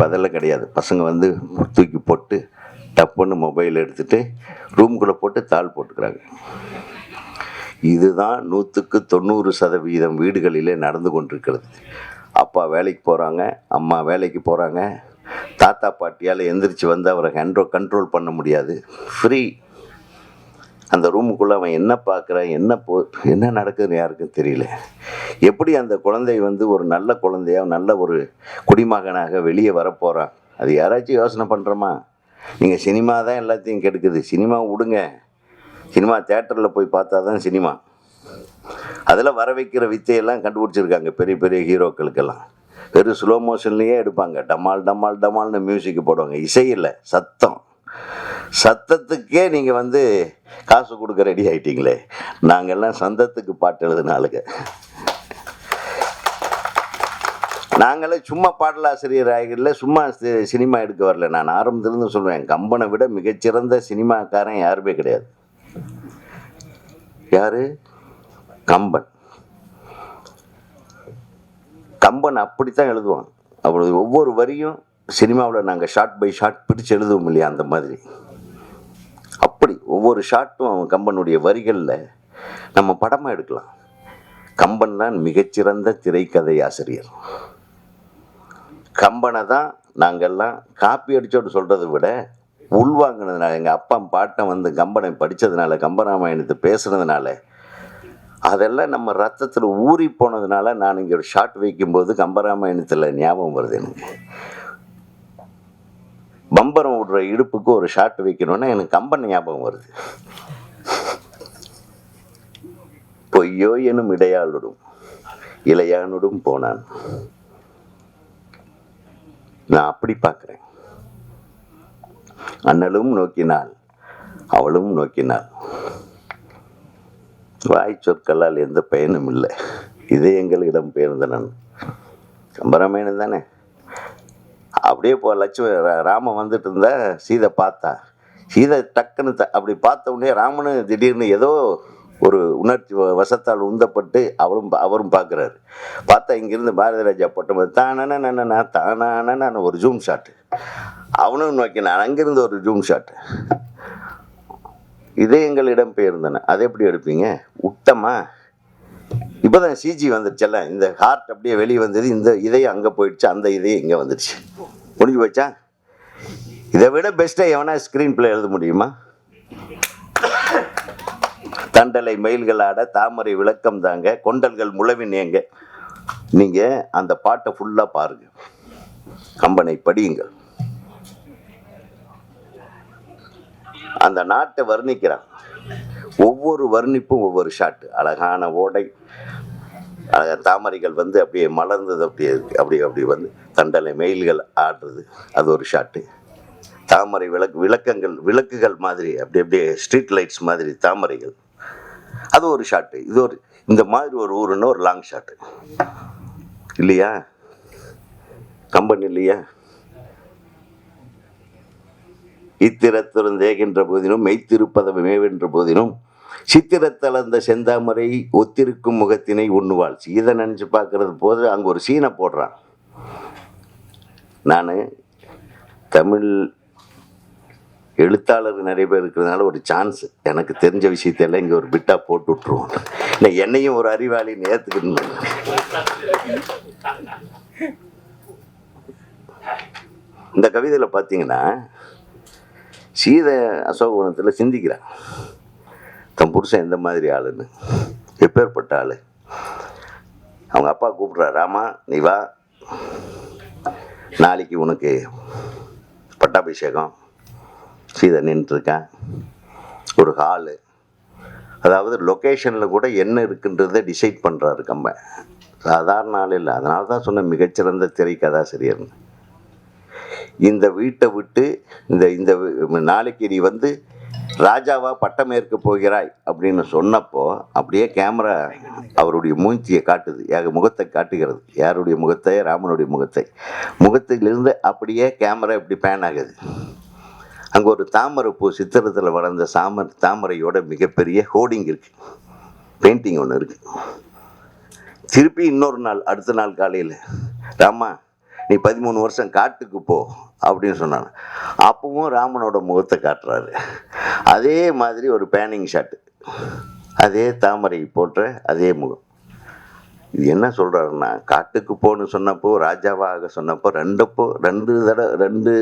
இப்போ அதெல்லாம் கிடையாது. பசங்க வந்து தூக்கி போட்டு டப்புன்னு மொபைல் எடுத்துட்டு ரூம்குள்ளே போட்டு தாள் போட்டுக்கிறாங்க. இதுதான் நூற்றுக்கு தொண்ணூறு சதவீதம் வீடுகளிலே நடந்து கொண்டிருக்கிறது. அப்பா வேலைக்கு போகிறாங்க அம்மா வேலைக்கு போகிறாங்க தாத்தா பாட்டியால் எந்திரிச்சு வந்து அவரை கண்ட்ரோ கண்ட்ரோல் பண்ண முடியாது. ஃப்ரீ அந்த ரூமுக்குள்ளே அவன் என்ன பார்க்குறான் என்ன போ என்ன நடக்குதுன்னு யாருக்கும் தெரியல. எப்படி அந்த குழந்தை வந்து ஒரு நல்ல குழந்தையாக நல்ல ஒரு குடிமகனாக வெளியே வரப்போகிறான் அது யாராச்சும் யோசனை பண்ணுறோமா நீங்கள் சினிமா தான் எல்லாத்தையும் கெடுக்குது. சினிமா விடுங்க சினிமா தேட்டரில் போய் பார்த்தா தான் சினிமா. அதில் வர வைக்கிற வித்தையெல்லாம் கண்டுபிடிச்சிருக்காங்க பெரிய பெரிய ஹீரோக்களுக்கெல்லாம். வெறும் ஸ்லோ மோஷன்லேயே எடுப்பாங்க. டமால் டமால் டமால்னு மியூசிக் போடுவாங்க. இசையில் சத்தம். சத்தத்துக்கே நீங்கள் வந்து காசு கொடுக்க ரெடி ஆகிட்டீங்களே நாங்கள்லாம் சந்தத்துக்கு பாட்டு எழுதின ஆளுங்க. நாங்களே சும்மா பாடலாசிரியர் ஆகிடல சும்மா சி- சினிமா எடுக்க வரல. நான் ஆரம்பத்துலேருந்து சொல்லுவேன் கம்பனை விட மிகச்சிறந்த சினிமாக்காரன் யாருமே கிடையாது. யாரு? கம்பன். கம்பன் அப்படித்தான் எழுதுவான். அவரது ஒவ்வொரு வரியும் சினிமாவில் நாங்கள் ஷார்ட் பை ஷார்ட் பிடிச்சு எழுதுவோம் இல்லையா அந்த மாதிரி. ஒவ்வொரு ஷாட்டும் அவன் கம்பனுடைய வரிகளில் நம்ம படமாக எடுக்கலாம். கம்பன் தான் மிகச்சிறந்த திரைக்கதை ஆசிரியர். கம்பனை தான் நாங்கள்லாம் காப்பி அடிச்சோடு சொல்கிறத விட உள்வாங்கினதுனால எங்கள் அப்பா பாட்டன் வந்து கம்பனை படித்ததுனால கம்பராமாயணத்தை பேசுனதுனால அதெல்லாம் நம்ம ரத்தத்தில் ஊறி போனதுனால நான் இங்கே ஒரு ஷாட் வைக்கும்போது கம்பராமாயணத்தில் ஞாபகம் வருது எனக்கு. பம்பரம் இடுப்புக்கு ஒரு ஷாட் வைக்கணும்னா எனக்கு கம்பன் ஞாபகம் வருது. பொய்யோ எனும் இடையாளுடும் இளையானுடும் போனான். நான் அப்படி பார்க்குறேன். அண்ணலும் நோக்கினாள் அவளும் நோக்கினாள் வாய் சொற்களால் எந்த பயனும் இல்லை. இதே எங்களிடம் பெயர்ந்தனன். கம்பராமாயணம் தானே? அப்படியே போ லட்சுமி ரா- ராமன் வந்துட்டு இருந்தா சீதை பார்த்தா. சீதை டக்குன்னு த- அப்படி பார்த்த உடனே ராமனு திடீர்னு ஏதோ ஒரு உணர்ச்சி வ- வசத்தால் உந்தப்பட்டு அவளும் பா- அவரும் பார்க்குறாரு. பார்த்தா இங்கேருந்து பாரதி ராஜா போட்டபோது தானனா தானான ஒரு ஜூம் ஷாட்டு அவனும் நோக்கினான் அங்கேருந்து ஒரு ஜூம் ஷாட்டு இதே எங்களிடம் பெயர்ந்தன. அதை எப்படி எடுப்பீங்க? உத்தமா? இப்போ தான் சிஜி வந்துருச்சல்ல இந்த ஹார்ட் அப்படியே வெளியே வந்தது இந்த இதயம் அங்கே போயிடுச்சு அந்த இதயம் இங்கே வந்துடுச்சு முடிஞ்சு போச்சா? இதை விட பெஸ்ட்டாக எவனா ஸ்க்ரீன் பிளே எழுத முடியுமா? தண்டலை மயில்கள் ஆட தாமரை விளக்கம் தாங்க கொண்டல்கள் முழவின் ஏங்க. நீங்கள் அந்த பாட்டை ஃபுல்லாக பாருங்க. கம்பனை படியுங்கள். அந்த நாட்டை வர்ணிக்கிறான். ஒவ்வொரு வர்ணிப்பும் ஒவ்வொரு ஷாட்டு அழகான ஓடை. தாமரைகள் வந்து அப்படியே மலர்ந்தது அப்படியே இருக்கு. அப்படியே அப்படி வந்து தண்டலை மெயில்கள் ஆடுறது. அது ஒரு ஷாட்டு தாமரை விளக்கு விளக்கங்கள் விளக்குகள் மாதிரி அப்படி அப்படியே ஸ்ட்ரீட் லைட்ஸ் மாதிரி தாமரைகள். அது ஒரு ஷாட்டு இது ஒரு இந்த மாதிரி ஒரு ஊருன்னு ஒரு லாங் ஷாட்டு இல்லையா? கம்பெனி இல்லையா? இத்திரத்திறந்தேகின்ற போதினும் மெய்த்திருப்பதம் மேவென்ற போதினும் சித்திரத்தளர்ந்த செந்தாமரை ஒத்திருக்கும் முகத்தினை உண்ணுவாள். இதை நினச்சி பார்க்கறது போது அங்கே ஒரு சீனை போடுறான். நான் தமிழ் எழுத்தாளர் நிறைய பேர் இருக்கிறதுனால ஒரு சான்ஸ் எனக்கு தெரிஞ்ச விஷயத்தெல்லாம் இங்கே ஒரு பிட்டாக போட்டு விட்ருவோம் இல்லை என்னையும் ஒரு அறிவாளின்னு ஏற்றுக்கணும் இந்த கவிதையில் பார்த்தீங்கன்னா சீதை அசோகவனத்தில் சிந்திக்கிறான். தன் புருஷன் எந்த மாதிரி ஆளுன்னு? எப்பேற்பட்ட ஆள்? அவங்க அப்பா கூப்பிட்றா ராமா நீ வா. நாளைக்கு உனக்கு பட்டாபிஷேகம். சீதை நின்றுருக்கேன். ஒரு ஹாலு. அதாவது லொக்கேஷனில் கூட என்ன இருக்குன்றதை டிசைட் பண்ணுறாரு கம்ப. சாதாரண ஆள் இல்லை. அதனால தான் சொன்ன மிகச்சிறந்த திரைக்கதாசிரியர்னு இந்த வீட்டை விட்டு இந்த இந்த நாளைக்கு நீ வந்து ராஜாவா பட்டம் ஏற்க போகிறாய் அப்படின்னு சொன்னப்போ அப்படியே கேமரா அவருடைய மூஞ்சியை காட்டுது. ஏக முகத்தை காட்டுகிறது. யாருடைய முகத்தை? ராமனுடைய முகத்தை. முகத்திலிருந்து அப்படியே கேமரா இப்படி பேன் ஆகுது. அங்கே ஒரு தாமரை பூ சித்திரத்தில் வளர்ந்த சாமர் தாமரையோட மிகப்பெரிய ஹோர்டிங் இருக்குது பெயிண்டிங் ஒன்று இருக்குது திருப்பி இன்னொரு நாள் அடுத்த நாள் காலையில் ராமா நீ பதிமூணு வருஷம் காட்டுக்கு போ அப்படின்னு சொன்னான் அப்பவும் ராமனோட முகத்தை காட்டுறாரு. அதே மாதிரி ஒரு பேனிங் ஷாட்டு அதே தாமரை போட்ட அதே முகம். இது என்ன சொல்கிறாருன்னா காட்டுக்கு போன்னு சொன்னப்போ ராஜாவாக சொன்னப்போ ரெண்டப்போ ரெண்டு தடவை ரெண்டு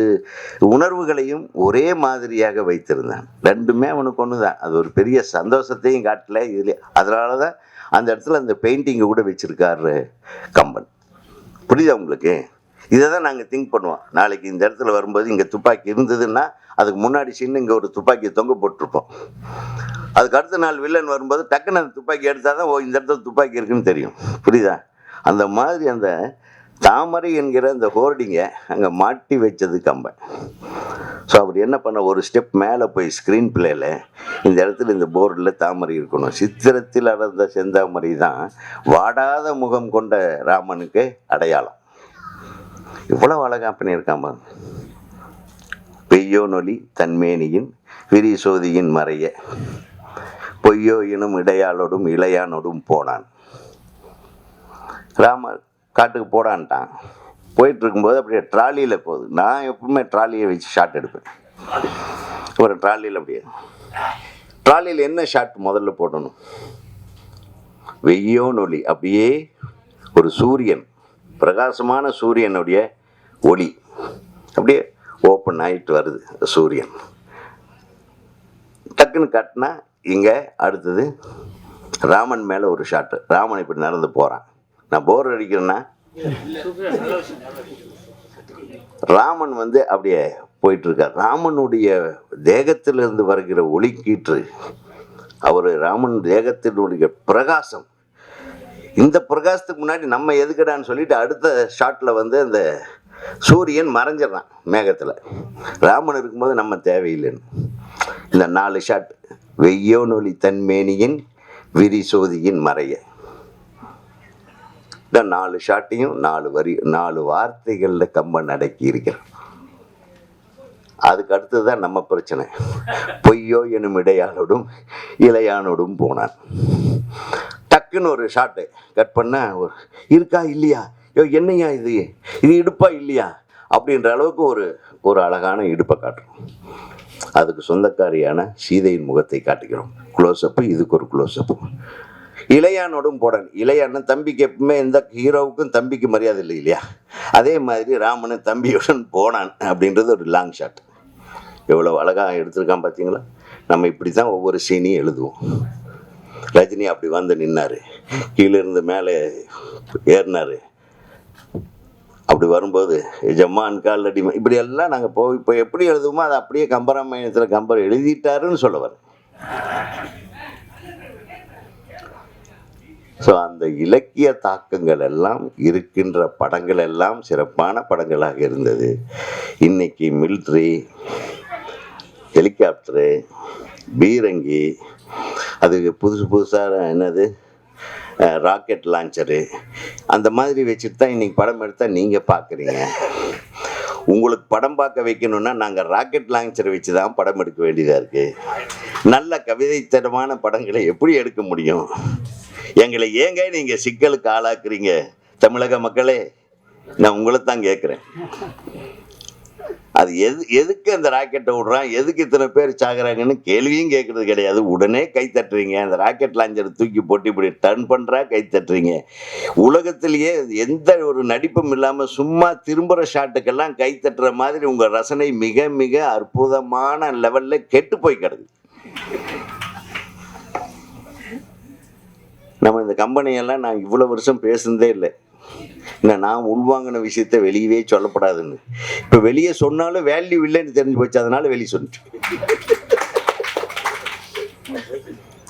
உணர்வுகளையும் ஒரே மாதிரியாக வைத்திருந்தான். ரெண்டுமே அவனுக்கு ஒன்று தான் அது ஒரு பெரிய சந்தோஷத்தையும் காட்டல. இதுலேயே அதனால தான் அந்த இடத்துல அந்த பெயிண்டிங்கை கூட வச்சிருக்காரு கம்பன். புரியுதா உங்களுக்கு? இதை தான் நாங்கள் திங்க் பண்ணுவோம். நாளைக்கு இந்த இடத்துல வரும்போது இங்கே துப்பாக்கி இருந்ததுன்னா அதுக்கு முன்னாடி சின்ன இங்கே ஒரு துப்பாக்கியை தொங்க போட்டிருப்போம். அதுக்கு அடுத்த நாள் வில்லன் வரும்போது டக்குன்னு அந்த துப்பாக்கி எடுத்தால் தான் ஓ இந்த இடத்துல துப்பாக்கி இருக்குன்னு தெரியும். புரியுதா? அந்த மாதிரி அந்த தாமரை என்கிற அந்த ஹோர்டிங்கை அங்கே மாட்டி வச்சது கம்பன். ஸோ அவர் என்ன பண்ண ஒரு ஸ்டெப் மேலே போய் ஸ்க்ரீன் பிளேயில் இந்த இடத்துல இந்த போர்டில் தாமரை இருக்கணும். சித்திரத்தில் அடர்ந்த செந்தாமரை தான் வாடாத முகம் கொண்ட ராமனுக்கு அடையாளம். இவ்வளவு அழகாக பண்ணியிருக்கான் பாருங்க. பெய்யோ நொலி தன்மேனியின் விரி சோதியின் மறைய. பொய்யோ எனும் இடையாளோடும் இளையானோடும் போனான். ராமர் காட்டுக்கு போடான்ட்டான். போயிட்டு இருக்கும்போது அப்படியே ட்ராலியில் போகுது. நான் எப்பவுமே ட்ராலியை வச்சு ஷாட் எடுப்பேன். ஒரு ட்ராலியில் அப்படியே. ட்ராலியில் என்ன ஷாட் முதல்ல போடணும்? வெய்யோ நொலி அப்படியே ஒரு சூரியன் பிரகாசமான சூரியனுடைய ஒளி. அப்படியே ஓப்பன் ஆகிட்டு வருது சூரியன். டக்குன்னு கட்டினா இங்கே அடுத்தது ராமன் மேலே ஒரு ஷாட்டு ராமன் இப்படி நடந்து போகிறான் நான் போர் அடிக்கிறேன்னா? ராமன் வந்து அப்படியே போயிட்டுருக்கார். ராமனுடைய தேகத்திலிருந்து வருகிற ஒளி கீற்று அவர் ராமன் தேகத்தினுடைய பிரகாசம். இந்த பிரகாசத்துக்கு முன்னாடி நம்ம எதுக்கடான்னு சொல்லிட்டு அடுத்த ஷாட்டில் வந்து அந்த சூரியன் மறைஞ்சிடறான் மேகத்தில். ராமன் இருக்கும்போது நம்ம தேவையில்லைன்னு. இந்த நாலு ஷாட் வெய்யோ நொலி தன்மேனியின் விரிசோதியின் மறைய. இந்த நாலு ஷாட்டையும் நாலு வரி நாலு வார்த்தைகளில் கம்பன் அடக்கி இருக்கிறான். அதுக்கு அடுத்தது தான் நம்ம பிரச்சனை. பொய்யோ எனும் இடையாளோடும் இளையானோடும் போனான். டக்குன்னு ஒரு ஷாட்டு கட் பண்ண ஒரு இருக்கா இல்லையா? என்னையா இது? இது இடுப்பா இல்லையா? அப்படின்ற அளவுக்கு ஒரு ஒரு அழகான இடுப்பை காட்டுறோம். அதுக்கு சொந்தக்காரியான சீதையின் முகத்தை காட்டுகிறோம். க்ளோஸ்அப்பு இதுக்கு ஒரு க்ளோஸ்அப்பு இளையானோடும் போடன். இளையானன் தம்பிக்கு எப்பவுமே எந்த ஹீரோவுக்கும் தம்பிக்கு மரியாதை இல்லை இல்லையா? அதே மாதிரி ராமனும் தம்பியுடன் போனான் அப்படின்றது ஒரு லாங் ஷாட் எவ்வளோ அழகாக எடுத்திருக்கான் பார்த்தீங்களா நம்ம இப்படி தான் ஒவ்வொரு சீனையும் எழுதுவோம். ரஜினி அப்படி வந்து நின்னார். கீழே இருந்து மேலே ஏறினாரு. அப்படி வரும்போது ஜம்மான் காலடி இப்படி எல்லாம் நாங்கள் போ இப்போ எப்படி எழுதுவோமோ அதை அப்படியே கம்பராமாயணத்தில் கம்பர் எழுதிட்டாருன்னு சொல்லுவார் ஸோ அந்த இலக்கிய தாக்கங்கள் எல்லாம் இருக்கின்ற படங்கள் எல்லாம் சிறப்பான படங்களாக இருந்தது. இன்னைக்கு மிலிட்ரி ஹெலிகாப்டரு பீரங்கி அதுக்கு புதுசு புதுசாக என்னது? ராக்கெட் லான்ச்சரு அந்த மாதிரி வச்சுட்டு தான் இன்னைக்கு படம் எடுத்தால் நீங்கள் பார்க்குறீங்க உங்களுக்கு படம் பார்க்க வைக்கணும்னா நாங்கள் ராக்கெட் லான்ச்சர் வச்சு தான் படம் எடுக்க வேண்டியதாக இருக்குது நல்ல கவிதைத்தனமான படங்களை எப்படி எடுக்க முடியும்? எங்களை ஏங்க நீங்கள் சிக்கலுக்கு ஆளாக்குறீங்க? தமிழக மக்களே நான் உங்களை தான் கேட்குறேன் அது எது எதுக்கு அந்த ராக்கெட்டை விடுறான்? எதுக்கு இத்தனை பேர் சாகுறாங்கன்னு கேள்வியும் கேட்கறது கிடையாது. உடனே கை தட்டுறீங்க. அந்த ராக்கெட் லாஞ்சரை தூக்கி போட்டு இப்படி டர்ன் பண்ணுறா கை தட்டுறீங்க. உலகத்திலேயே எந்த ஒரு நடிப்பும் இல்லாமல் சும்மா திரும்புகிற ஷாட்டுக்கெல்லாம் கை தட்டுற மாதிரி உங்கள் ரசனை மிக மிக அற்புதமான லெவலில் கெட்டு போய் கிடக்குது நம்ம இந்த கம்பெனியெல்லாம் நான் இவ்வளோ வருஷம் பேசுனதே இல்லை. இல்லை நான் உள்வாங்கின விஷயத்த வெளியவே சொல்லப்படாதுன்னு. இப்போ வெளியே சொன்னாலும் வேல்யூ இல்லைன்னு தெரிஞ்சு போச்சு அதனால வெளியே சொல்லிட்டு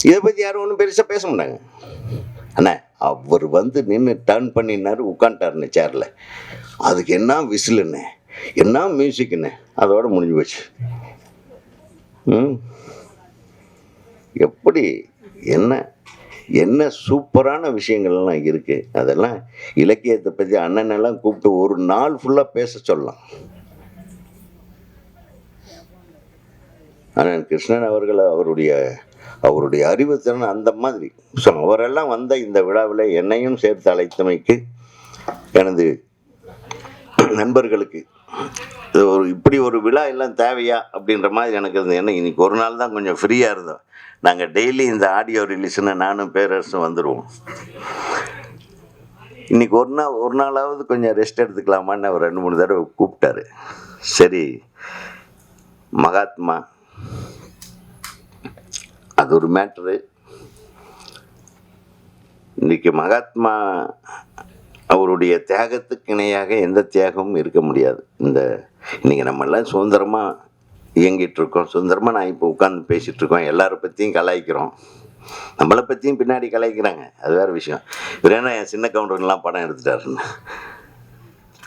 இதை பற்றி யாரும் ஒன்றும் பெருசாக பேச மாட்டாங்க. அண்ணா அவர் வந்து நின்று டர்ன் பண்ணினாரு உட்காந்துட்டாருன்னு சேரில் அதுக்கு என்ன விசிலுன்னு என்ன மியூசிக்குன்னு அதோட முடிஞ்சு போச்சு. ம்? எப்படி? என்ன? என்ன சூப்பரான விஷயங்கள்லாம் இருக்குது அதெல்லாம் இலக்கியத்தை பற்றி அண்ணனெல்லாம் கூப்பிட்டு ஒரு நாள் ஃபுல்லாக பேச சொல்லலாம். அண்ணன் கிருஷ்ணன் அவர்கள் அவருடைய அவருடைய அறிவுத்திறன் அந்த மாதிரி. ஸோ அவரெல்லாம் வந்த இந்த விழாவில் என்னையும் சேர்த்து அழைத்தமைக்கு எனது நண்பர்களுக்கு இது ஒரு இப்படி ஒரு விழா எல்லாம் தேவையா அப்படின்ற மாதிரி எனக்கு இருந்தது. ஏன்னா இன்றைக்கி ஒரு நாள் தான் கொஞ்சம் ஃப்ரீயாக இருந்தோம். நாங்கள் டெய்லி இந்த ஆடியோ ரிலீஸ்னு நானும் பேரரசும் வந்துடுவோம் இன்னைக்கு ஒரு நாள் ஒரு நாளாவது கொஞ்சம் ரெஸ்ட் எடுத்துக்கலாமான்னு அவர் ரெண்டு மூணு தடவை கூப்பிட்டாரு. சரி மகாத்மா அது ஒரு மேட்ரு இன்னைக்கு மகாத்மா அவருடைய தியாகத்துக்கு இணையாக எந்த தியாகமும் இருக்க முடியாது. இந்த இன்னைக்கு நம்ம எல்லாம் சுதந்திரமாக இயங்கிட்டு இருக்கோம் சுதந்திரமாக நான் இப்போ உட்காந்து பேசிகிட்ருக்கோம் இருக்கோம் எல்லாரை பற்றியும் கலாய்க்கிறோம். நம்மளை பற்றியும் பின்னாடி கலாய்க்கிறாங்க. அது வேறு விஷயம். இவர் என்ன என் சின்ன கவுண்டர்லாம் படம் எடுத்துட்டாருன்னு.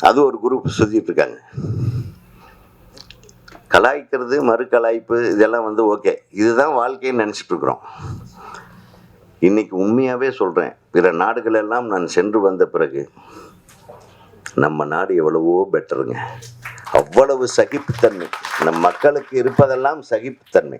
அது ஒரு குரூப் சுற்றிட்டு இருக்காங்க கலாய்க்கிறது மறு கலாய்ப்பு இதெல்லாம் வந்து ஓகே. இதுதான் வாழ்க்கைன்னு நினச்சிட்ருக்குறோம் இருக்கிறோம் இன்னைக்கு உண்மையாகவே சொல்கிறேன் பிற நாடுகள் எல்லாம் நான் சென்று வந்த பிறகு நம்ம நாடு எவ்வளவோ பெட்டருங்க அவ்வளவு சகிப்புத்தன்மை நம் மக்களுக்கு இருப்பதெல்லாம் சகிப்புத்தன்மை.